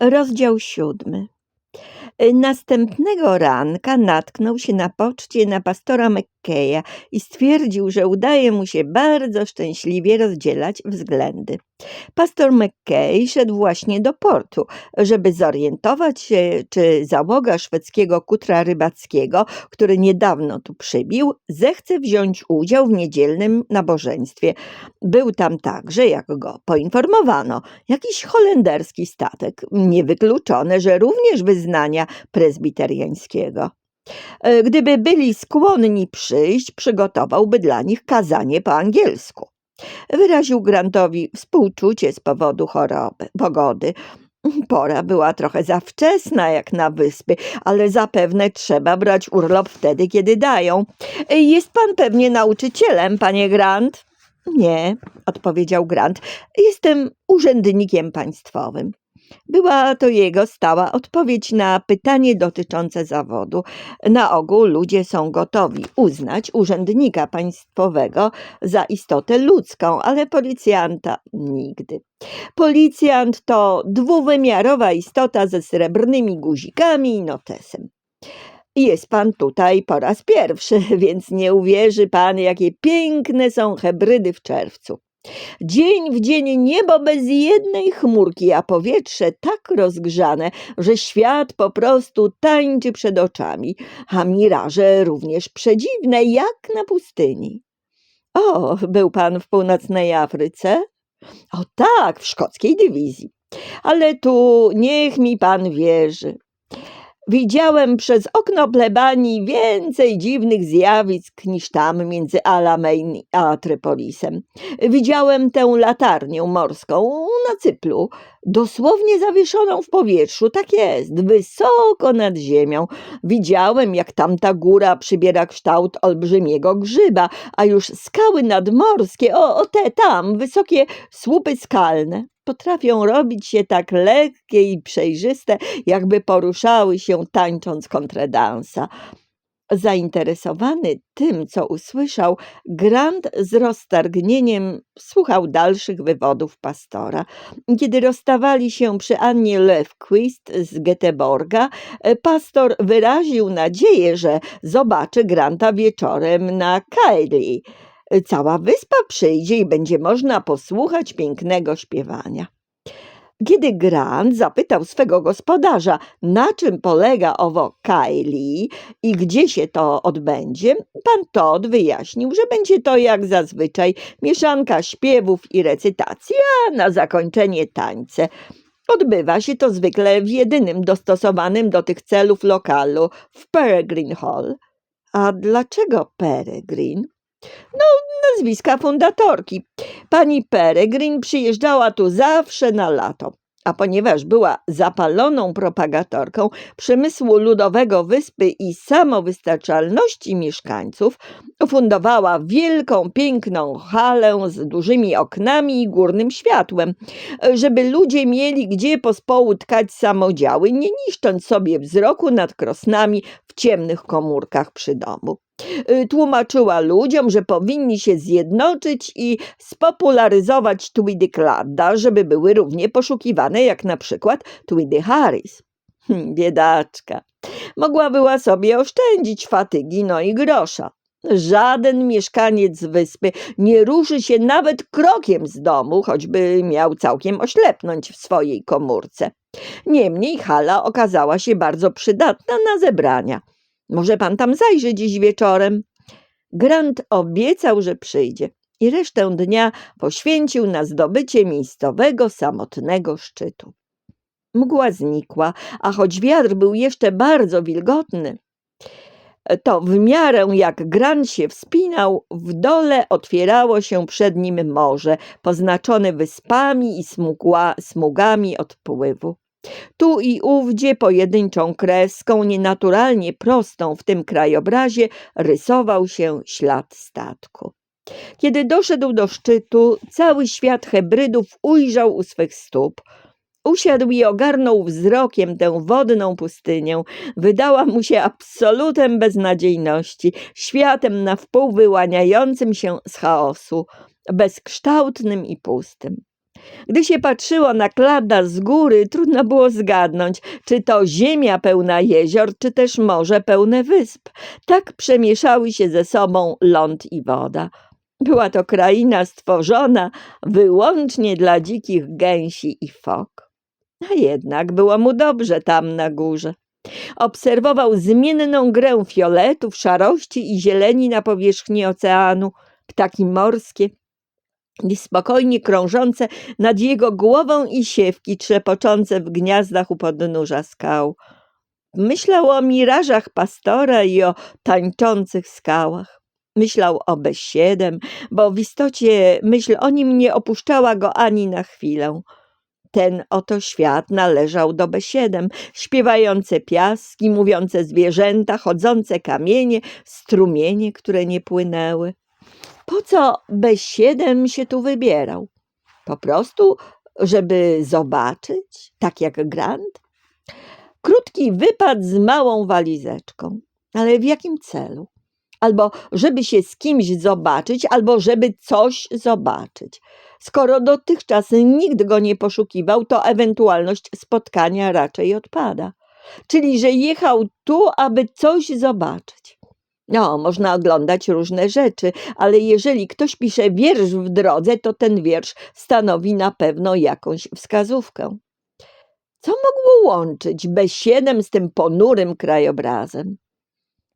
Rozdział siódmy. Następnego ranka natknął się na poczcie na pastora McKeya i stwierdził, że udaje mu się bardzo szczęśliwie rozdzielać względy. Pastor McKay szedł właśnie do portu, żeby zorientować się, czy załoga szwedzkiego kutra rybackiego, który niedawno tu przybił, zechce wziąć udział w niedzielnym nabożeństwie. Był tam także, jak go poinformowano, jakiś holenderski statek, niewykluczone, że również wyznania prezbiteriańskiego. E, Gdyby byli skłonni przyjść, przygotowałby dla nich kazanie po angielsku. Wyraził Grantowi współczucie z powodu choroby, pogody. Pora była trochę za wczesna jak na wyspy, ale zapewne trzeba brać urlop wtedy, kiedy dają. Jest pan pewnie nauczycielem, panie Grant? Nie, odpowiedział Grant. Jestem urzędnikiem państwowym. Była to jego stała odpowiedź na pytanie dotyczące zawodu. Na ogół ludzie są gotowi uznać urzędnika państwowego za istotę ludzką, ale policjanta nigdy. Policjant to dwuwymiarowa istota ze srebrnymi guzikami i notesem. Jest pan tutaj po raz pierwszy, więc nie uwierzy pan, jakie piękne są hebrydy w czerwcu. Dzień w dzień niebo bez jednej chmurki, a powietrze tak rozgrzane, że świat po prostu tańczy przed oczami, a miraże również przedziwne, jak na pustyni. O, był pan w północnej Afryce? O tak, w szkockiej dywizji. Ale tu niech mi pan wierzy. Widziałem przez okno plebanii więcej dziwnych zjawisk niż tam między Alamein a Trypolisem. Widziałem tę latarnię morską na cyplu, dosłownie zawieszoną w powietrzu, tak jest, wysoko nad ziemią. Widziałem, jak tamta góra przybiera kształt olbrzymiego grzyba, a już skały nadmorskie, o, o te tam, wysokie słupy skalne, potrafią robić się tak lekkie i przejrzyste, jakby poruszały się tańcząc kontredansa. Zainteresowany tym, co usłyszał, Grant z roztargnieniem słuchał dalszych wywodów pastora. Kiedy rozstawali się przy Annie Lefquist z Göteborga, pastor wyraził nadzieję, że zobaczy Granta wieczorem na Kaili. Cała wyspa przyjdzie i będzie można posłuchać pięknego śpiewania. Kiedy Grant zapytał swego gospodarza, na czym polega owo Kaili i gdzie się to odbędzie, pan Todd wyjaśnił, że będzie to jak zazwyczaj mieszanka śpiewów i recytacji, a na zakończenie tańce. Odbywa się to zwykle w jedynym dostosowanym do tych celów lokalu, w Peregrine Hall. A dlaczego Peregrine? No, nazwiska fundatorki. Pani Peregrine przyjeżdżała tu zawsze na lato. A ponieważ była zapaloną propagatorką przemysłu ludowego wyspy i samowystarczalności mieszkańców, fundowała wielką, piękną halę z dużymi oknami i górnym światłem, żeby ludzie mieli gdzie pospołu tkać samodziały, nie niszcząc sobie wzroku nad krosnami w ciemnych komórkach przy domu. Y, Tłumaczyła ludziom, że powinni się zjednoczyć i spopularyzować Tweedy Cladda, żeby były równie poszukiwane jak na przykład Tweedy Harris. Hm, Biedaczka. Mogła była sobie oszczędzić fatygi, no i grosza. Żaden mieszkaniec wyspy nie ruszy się nawet krokiem z domu, choćby miał całkiem oślepnąć w swojej komórce. Niemniej hala okazała się bardzo przydatna na zebrania. Może pan tam zajrzy dziś wieczorem? Grant obiecał, że przyjdzie i resztę dnia poświęcił na zdobycie miejscowego samotnego szczytu. Mgła znikła, a choć wiatr był jeszcze bardzo wilgotny, to w miarę jak Grant się wspinał, w dole otwierało się przed nim morze, poznaczone wyspami i smugła, smugami odpływu. Tu i ówdzie pojedynczą kreską, nienaturalnie prostą w tym krajobrazie, rysował się ślad statku. Kiedy doszedł do szczytu, cały świat Hebrydów ujrzał u swych stóp. Usiadł i ogarnął wzrokiem tę wodną pustynię. Wydała mu się absolutem beznadziejności, światem na wpół wyłaniającym się z chaosu, bezkształtnym i pustym. Gdy się patrzyło na Kladda z góry, trudno było zgadnąć, czy to ziemia pełna jezior, czy też morze pełne wysp. Tak przemieszały się ze sobą ląd i woda. Była to kraina stworzona wyłącznie dla dzikich gęsi i fok. A jednak było mu dobrze tam na górze. Obserwował zmienną grę fioletów, szarości i zieleni na powierzchni oceanu, ptaki morskie i spokojnie krążące nad jego głową i siewki trzepoczące w gniazdach u podnóża skał. Myślał o mirażach pastora i o tańczących skałach. Myślał o B7, bo w istocie myśl o nim nie opuszczała go ani na chwilę. Ten oto świat należał do B7, śpiewające piaski, mówiące zwierzęta, chodzące kamienie, strumienie, które nie płynęły. Po co B7 się tu wybierał? Po prostu, żeby zobaczyć, tak jak Grant? Krótki wypad z małą walizeczką. Ale w jakim celu? Albo żeby się z kimś zobaczyć, albo żeby coś zobaczyć. Skoro dotychczas nikt go nie poszukiwał, to ewentualność spotkania raczej odpada. Czyli, że jechał tu, aby coś zobaczyć. No, można oglądać różne rzeczy, ale jeżeli ktoś pisze wiersz w drodze, to ten wiersz stanowi na pewno jakąś wskazówkę. Co mogło łączyć B7 z tym ponurym krajobrazem?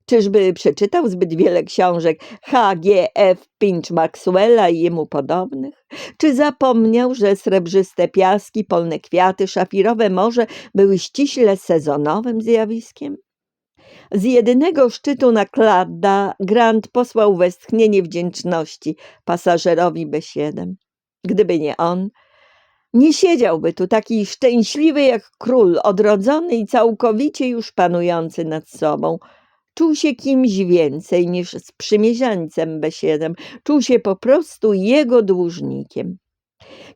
Czyżby przeczytał zbyt wiele książek H, G, F, Pinch Maxwella i jemu podobnych? Czy zapomniał, że srebrzyste piaski, polne kwiaty, szafirowe morze były ściśle sezonowym zjawiskiem? Z jedynego szczytu na Kladda Grant posłał westchnienie wdzięczności pasażerowi B7. Gdyby nie on, nie siedziałby tu taki szczęśliwy jak król, odrodzony i całkowicie już panujący nad sobą. Czuł się kimś więcej niż sprzymierzeńcem B7, czuł się po prostu jego dłużnikiem.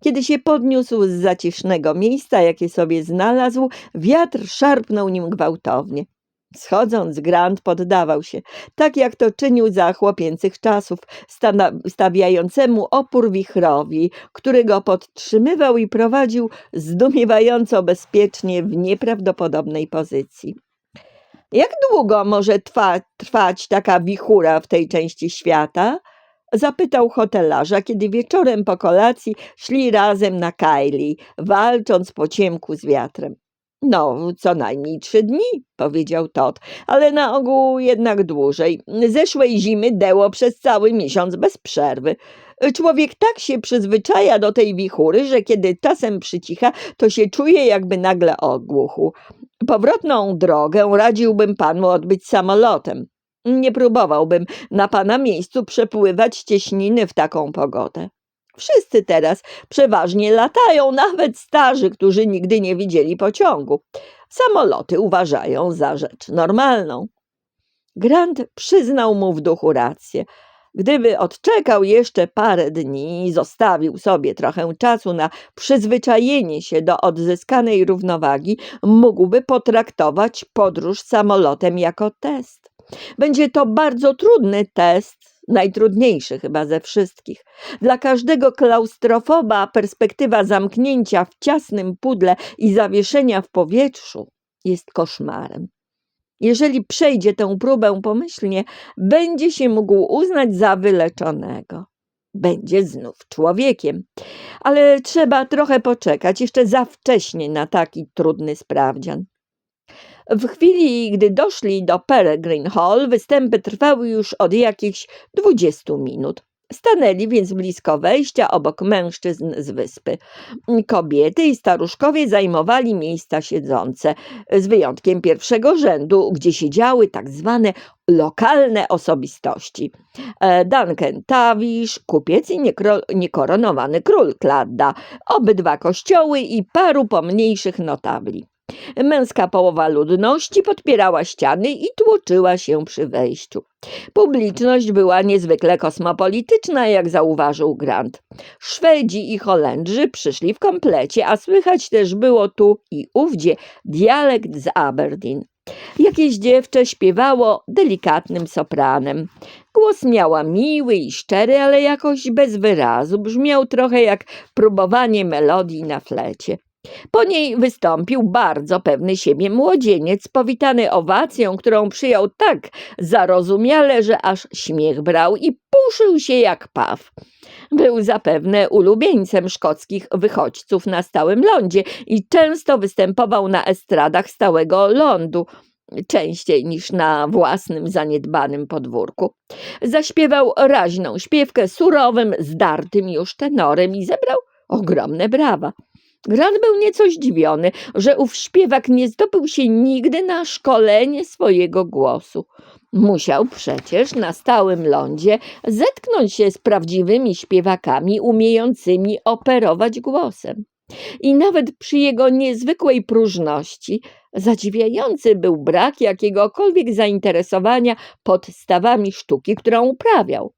Kiedy się podniósł z zacisznego miejsca, jakie sobie znalazł, wiatr szarpnął nim gwałtownie. Schodząc, Grant poddawał się, tak jak to czynił za chłopięcych czasów, stawiającemu opór wichrowi, który go podtrzymywał i prowadził zdumiewająco bezpiecznie w nieprawdopodobnej pozycji. Jak długo może trwa, trwać taka wichura w tej części świata? Zapytał hotelarza, kiedy wieczorem po kolacji szli razem na Kylie, walcząc po ciemku z wiatrem. No, co najmniej trzy dni, powiedział Todd, ale na ogół jednak dłużej. Zeszłej zimy deło przez cały miesiąc bez przerwy. Człowiek tak się przyzwyczaja do tej wichury, że kiedy czasem przycicha, to się czuje, jakby nagle ogłuchł. Powrotną drogę radziłbym panu odbyć samolotem. Nie próbowałbym na pana miejscu przepływać cieśniny w taką pogodę. Wszyscy teraz przeważnie latają, nawet starzy, którzy nigdy nie widzieli pociągu. Samoloty uważają za rzecz normalną. Grant przyznał mu w duchu rację. Gdyby odczekał jeszcze parę dni i zostawił sobie trochę czasu na przyzwyczajenie się do odzyskanej równowagi, mógłby potraktować podróż samolotem jako test. Będzie to bardzo trudny test, najtrudniejszy chyba ze wszystkich. Dla każdego klaustrofoba perspektywa zamknięcia w ciasnym pudle i zawieszenia w powietrzu jest koszmarem. Jeżeli przejdzie tę próbę pomyślnie, będzie się mógł uznać za wyleczonego. Będzie znów człowiekiem. Ale trzeba trochę poczekać, jeszcze za wcześnie na taki trudny sprawdzian. W chwili, gdy doszli do Peregrine Hall, występy trwały już od jakichś dwudziestu minut. Stanęli więc blisko wejścia obok mężczyzn z wyspy. Kobiety i staruszkowie zajmowali miejsca siedzące, z wyjątkiem pierwszego rzędu, gdzie siedziały tak zwane lokalne osobistości. E, Duncan Tawish, kupiec i niekoronowany król Kladda, obydwa kościoły i paru pomniejszych notabli. Męska połowa ludności podpierała ściany i tłoczyła się przy wejściu. Publiczność była niezwykle kosmopolityczna, jak zauważył Grant. Szwedzi i Holendrzy przyszli w komplecie, a słychać też było tu i ówdzie dialekt z Aberdeen. Jakieś dziewczę śpiewało delikatnym sopranem. Głos miała miły i szczery, ale jakoś bez wyrazu. Brzmiał trochę jak próbowanie melodii na flecie. Po niej wystąpił bardzo pewny siebie młodzieniec, powitany owacją, którą przyjął tak zarozumiale, że aż śmiech brał i puszył się jak paw. Był zapewne ulubieńcem szkockich wychodźców na stałym lądzie i często występował na estradach stałego lądu, częściej niż na własnym zaniedbanym podwórku. Zaśpiewał raźną śpiewkę surowym, zdartym już tenorem i zebrał ogromne brawa. Grant był nieco zdziwiony, że ów śpiewak nie zdobył się nigdy na szkolenie swojego głosu. Musiał przecież na stałym lądzie zetknąć się z prawdziwymi śpiewakami umiejącymi operować głosem. I nawet przy jego niezwykłej próżności zadziwiający był brak jakiegokolwiek zainteresowania podstawami sztuki, którą uprawiał.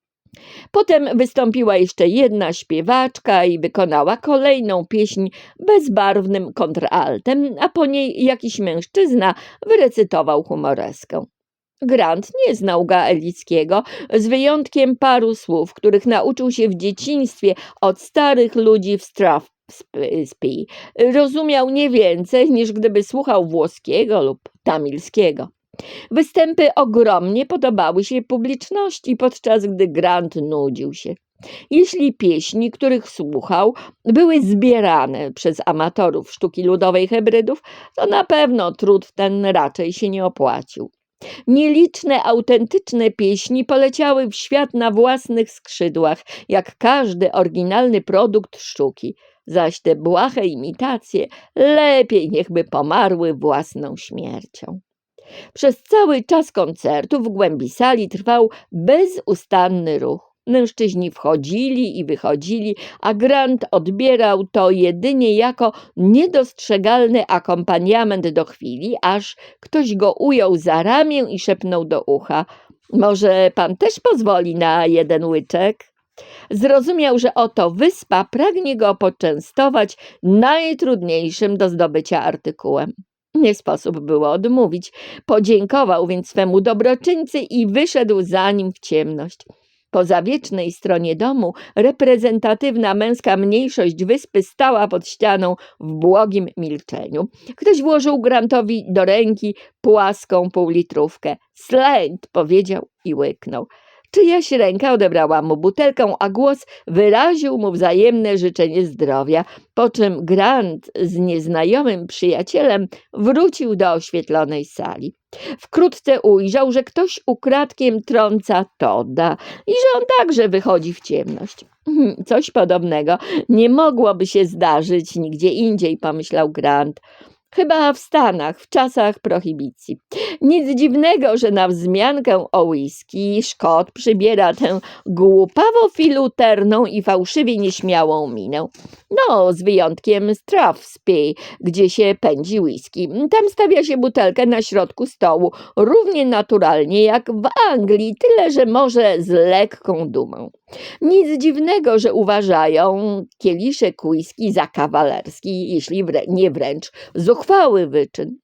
Potem wystąpiła jeszcze jedna śpiewaczka i wykonała kolejną pieśń bezbarwnym kontraltem, a po niej jakiś mężczyzna wyrecytował humoreskę. Grant nie znał gaelickiego, z wyjątkiem paru słów, których nauczył się w dzieciństwie od starych ludzi w Strathspey. Rozumiał nie więcej, niż gdyby słuchał włoskiego lub tamilskiego. Występy ogromnie podobały się publiczności, podczas gdy Grant nudził się. Jeśli pieśni, których słuchał, były zbierane przez amatorów sztuki ludowej Hebrydów, to na pewno trud ten raczej się nie opłacił. Nieliczne autentyczne pieśni poleciały w świat na własnych skrzydłach, jak każdy oryginalny produkt sztuki, zaś te błahe imitacje lepiej niechby pomarły własną śmiercią. Przez cały czas koncertu w głębi sali trwał bezustanny ruch. Mężczyźni wchodzili i wychodzili, a Grant odbierał to jedynie jako niedostrzegalny akompaniament do chwili, aż ktoś go ujął za ramię i szepnął do ucha: Może pan też pozwoli na jeden łyczek? Zrozumiał, że oto wyspa pragnie go poczęstować najtrudniejszym do zdobycia artykułem. Nie sposób było odmówić. Podziękował więc swemu dobroczyńcy i wyszedł za nim w ciemność. Po zawiecznej stronie domu reprezentatywna męska mniejszość wyspy stała pod ścianą w błogim milczeniu. Ktoś włożył Grantowi do ręki płaską półlitrówkę. Slęt powiedział i łyknął. Czyjaś ręka odebrała mu butelkę, a głos wyraził mu wzajemne życzenie zdrowia, po czym Grant z nieznajomym przyjacielem wrócił do oświetlonej sali. Wkrótce ujrzał, że ktoś ukradkiem trąca Toda i że on także wychodzi w ciemność. Hmm, Coś podobnego nie mogłoby się zdarzyć nigdzie indziej, pomyślał Grant. Chyba w Stanach, w czasach prohibicji. Nic dziwnego, że na wzmiankę o whisky Szkot przybiera tę głupawo filuterną i fałszywie nieśmiałą minę. No, z wyjątkiem Strathspey, gdzie się pędzi whisky. Tam stawia się butelkę na środku stołu, równie naturalnie jak w Anglii, tyle że może z lekką dumą. Nic dziwnego, że uważają kieliszek whisky za kawalerski, jeśli wrę nie wręcz zuchwały wyczyn.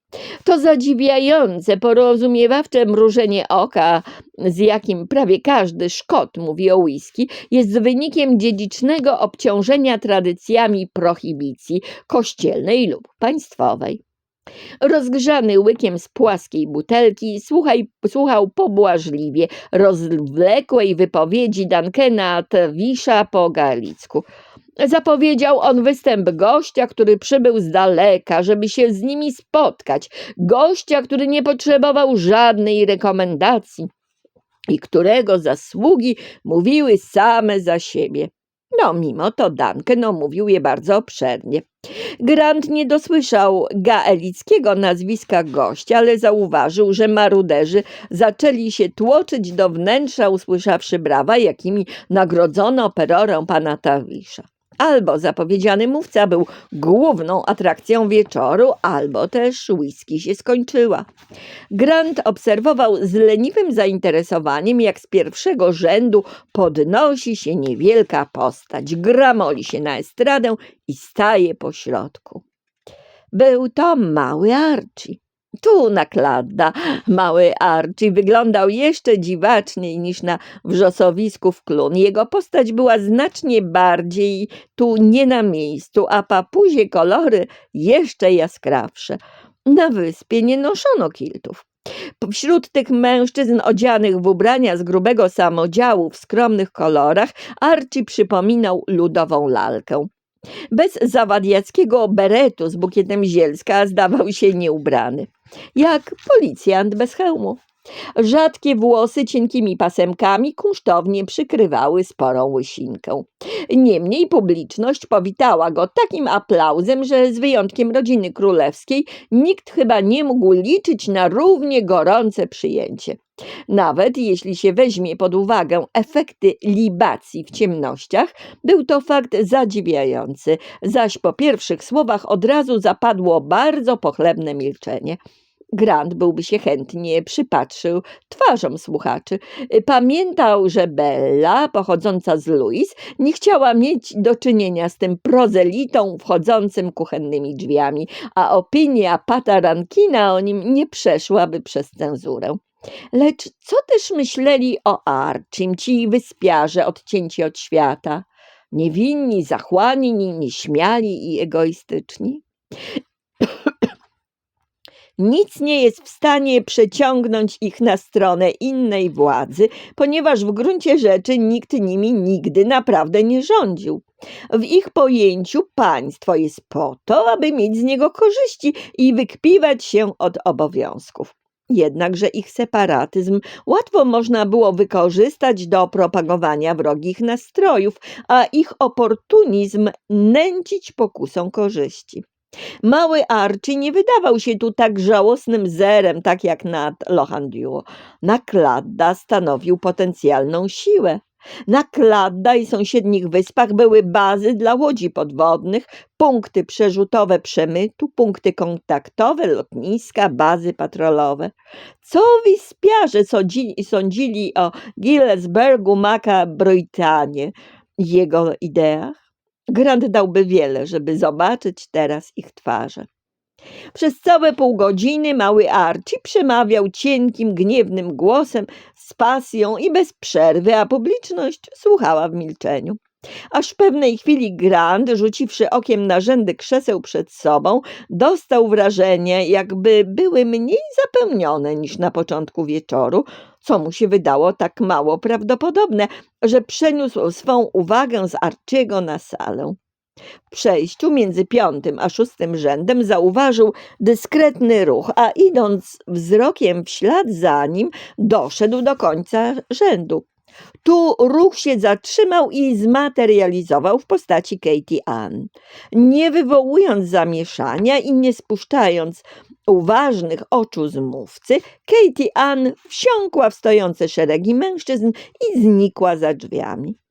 To zadziwiające, porozumiewawcze mrużenie oka, z jakim prawie każdy Szkot mówi o whisky, jest wynikiem dziedzicznego obciążenia tradycjami prohibicji kościelnej lub państwowej. Rozgrzany łykiem z płaskiej butelki, słuchaj, słuchał pobłażliwie rozwlekłej wypowiedzi Duncana Twisha po galicku. Zapowiedział on występ gościa, który przybył z daleka, żeby się z nimi spotkać. Gościa, który nie potrzebował żadnej rekomendacji i którego zasługi mówiły same za siebie. No, mimo to Duncan omówił je bardzo obszernie. Grant nie dosłyszał gaelickiego nazwiska gościa, ale zauważył, że maruderzy zaczęli się tłoczyć do wnętrza, usłyszawszy brawa, jakimi nagrodzono perorę pana Tawisza. Albo zapowiedziany mówca był główną atrakcją wieczoru, albo też whisky się skończyła. Grant obserwował z leniwym zainteresowaniem, jak z pierwszego rzędu podnosi się niewielka postać, gramoli się na estradę i staje po środku. Był to mały Archie. Tu nakladda. Mały Archie wyglądał jeszcze dziwaczniej niż na wrzosowisku w Klun. Jego postać była znacznie bardziej tu nie na miejscu, a papuzie kolory jeszcze jaskrawsze. Na wyspie nie noszono kiltów. Wśród tych mężczyzn odzianych w ubrania z grubego samodziału w skromnych kolorach Archie przypominał ludową lalkę. Bez zawadiackiego beretu z bukietem zielska zdawał się nieubrany, jak policjant bez hełmu. Rzadkie włosy cienkimi pasemkami kunsztownie przykrywały sporą łysinkę. Niemniej publiczność powitała go takim aplauzem, że z wyjątkiem rodziny królewskiej nikt chyba nie mógł liczyć na równie gorące przyjęcie. Nawet jeśli się weźmie pod uwagę efekty libacji w ciemnościach, był to fakt zadziwiający, zaś po pierwszych słowach od razu zapadło bardzo pochlebne milczenie. Grant byłby się chętnie przypatrzył twarzom słuchaczy. Pamiętał, że Bella, pochodząca z Louis, nie chciała mieć do czynienia z tym prozelitą wchodzącym kuchennymi drzwiami, a opinia Pata Rankina o nim nie przeszłaby przez cenzurę. Lecz co też myśleli o Archim ci wyspiarze odcięci od świata? Niewinni, zachłani, nieśmiali i egoistyczni? Nic nie jest w stanie przeciągnąć ich na stronę innej władzy, ponieważ w gruncie rzeczy nikt nimi nigdy naprawdę nie rządził. W ich pojęciu państwo jest po to, aby mieć z niego korzyści i wykpiwać się od obowiązków. Jednakże ich separatyzm łatwo można było wykorzystać do propagowania wrogich nastrojów, a ich oportunizm nęcić pokusą korzyści. Mały Archie nie wydawał się tu tak żałosnym zerem, tak jak nad Lohandiu. Nakladda stanowił potencjalną siłę. Na Kladda i sąsiednich wyspach były bazy dla łodzi podwodnych, punkty przerzutowe przemytu, punkty kontaktowe, lotniska, bazy patrolowe. Co wyspiarze sądzili, sądzili o Gillesbergu Maca Brytanie i jego ideach? Grant dałby wiele, żeby zobaczyć teraz ich twarze. Przez całe pół godziny mały Archie przemawiał cienkim, gniewnym głosem, z pasją i bez przerwy, a publiczność słuchała w milczeniu. Aż w pewnej chwili Grant, rzuciwszy okiem na rzędy krzeseł przed sobą, dostał wrażenie, jakby były mniej zapełnione niż na początku wieczoru, co mu się wydało tak mało prawdopodobne, że przeniósł swą uwagę z Archiego na salę. W przejściu między piątym a szóstym rzędem zauważył dyskretny ruch, a idąc wzrokiem w ślad za nim, doszedł do końca rzędu. Tu ruch się zatrzymał i zmaterializował w postaci Katie Ann. Nie wywołując zamieszania i nie spuszczając uważnych oczu z mówcy, Katie Ann wsiąkła w stojące szeregi mężczyzn i znikła za drzwiami.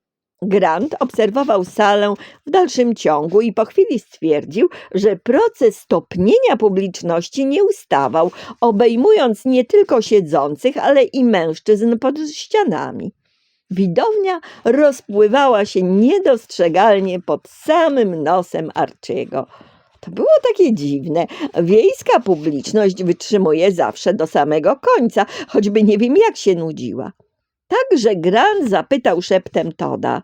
Grant obserwował salę w dalszym ciągu i po chwili stwierdził, że proces topnienia publiczności nie ustawał, obejmując nie tylko siedzących, ale i mężczyzn pod ścianami. Widownia rozpływała się niedostrzegalnie pod samym nosem Archiego. To było takie dziwne. Wiejska publiczność wytrzymuje zawsze do samego końca, choćby nie wiem jak się nudziła. Także Grant zapytał szeptem Toda,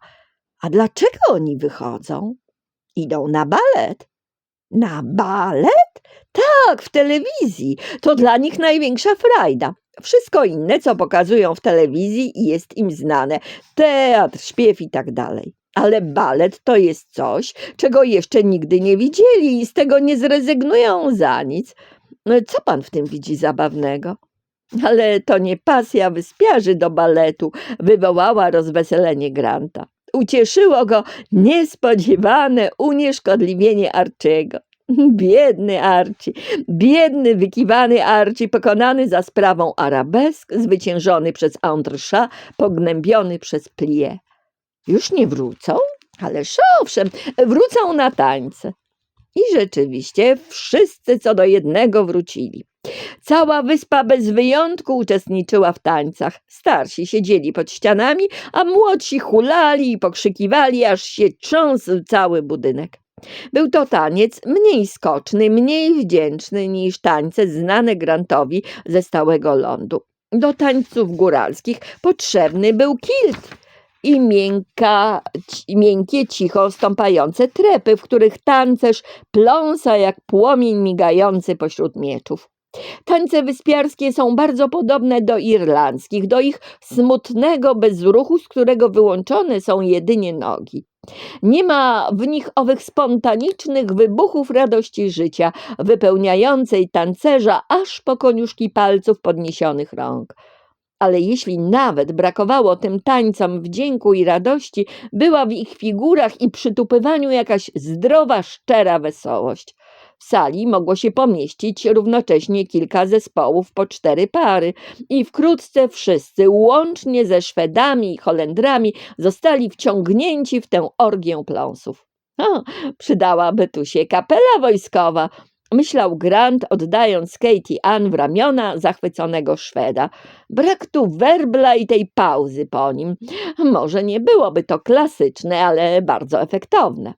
a dlaczego oni wychodzą? Idą na balet. Na balet? Tak, w telewizji. To dla nich największa frajda. Wszystko inne, co pokazują w telewizji, jest im znane. Teatr, śpiew i tak dalej. Ale balet to jest coś, czego jeszcze nigdy nie widzieli i z tego nie zrezygnują za nic. No, Co pan w tym widzi zabawnego? Ale to nie pasja wyspiarzy do baletu wywołała rozweselenie Granta. Ucieszyło go niespodziewane unieszkodliwienie Archiego. Biedny Archie, biedny, wykiwany Archie, pokonany za sprawą arabesk, zwyciężony przez Andrza, pognębiony przez Plie. Już nie wrócą? Ależ owszem, wrócą na tańce. I rzeczywiście wszyscy co do jednego wrócili. Cała wyspa bez wyjątku uczestniczyła w tańcach. Starsi siedzieli pod ścianami, a młodsi hulali i pokrzykiwali, aż się trząsł cały budynek. Był to taniec mniej skoczny, mniej wdzięczny niż tańce znane Grantowi ze stałego lądu. Do tańców góralskich potrzebny był kilt i miękka, miękkie, cicho stąpające trepy, w których tancerz pląsa jak płomień migający pośród mieczów. Tańce wyspiarskie są bardzo podobne do irlandzkich, do ich smutnego bezruchu, z którego wyłączone są jedynie nogi. Nie ma w nich owych spontanicznych wybuchów radości życia, wypełniającej tancerza aż po koniuszki palców podniesionych rąk. Ale jeśli nawet brakowało tym tańcom wdzięku i radości, była w ich figurach i przytupywaniu jakaś zdrowa, szczera wesołość. W sali mogło się pomieścić równocześnie kilka zespołów po cztery pary i wkrótce wszyscy, łącznie ze Szwedami i Holendrami, zostali wciągnięci w tę orgię pląsów. O, przydałaby tu się kapela wojskowa, myślał Grant, oddając Katie Ann w ramiona zachwyconego Szweda. Brak tu werbla i tej pauzy po nim. Może nie byłoby to klasyczne, ale bardzo efektowne.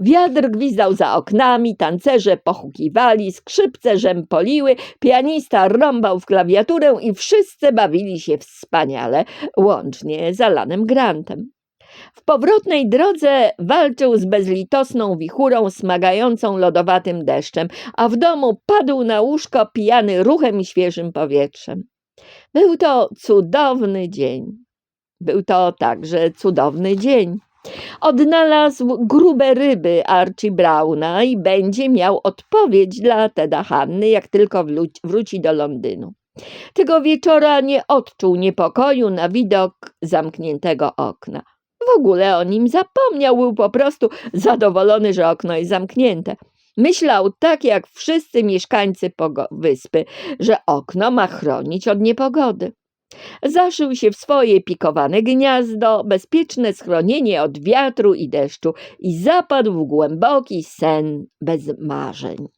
Wiatr gwizdał za oknami, tancerze pochukiwali, skrzypce rzępoliły, pianista rąbał w klawiaturę i wszyscy bawili się wspaniale, łącznie z Alanem Grantem. W powrotnej drodze walczył z bezlitosną wichurą smagającą lodowatym deszczem, a w domu padł na łóżko pijany ruchem i świeżym powietrzem. Był to cudowny dzień. Był to także cudowny dzień. Odnalazł grube ryby Archie Browna i będzie miał odpowiedź dla Teda Hanny, jak tylko wróci do Londynu. Tego wieczora nie odczuł niepokoju na widok zamkniętego okna. W ogóle o nim zapomniał, był po prostu zadowolony, że okno jest zamknięte. Myślał tak jak wszyscy mieszkańcy wyspy, że okno ma chronić od niepogody. Zaszył się w swoje pikowane gniazdo, bezpieczne schronienie od wiatru i deszczu i zapadł w głęboki sen bez marzeń.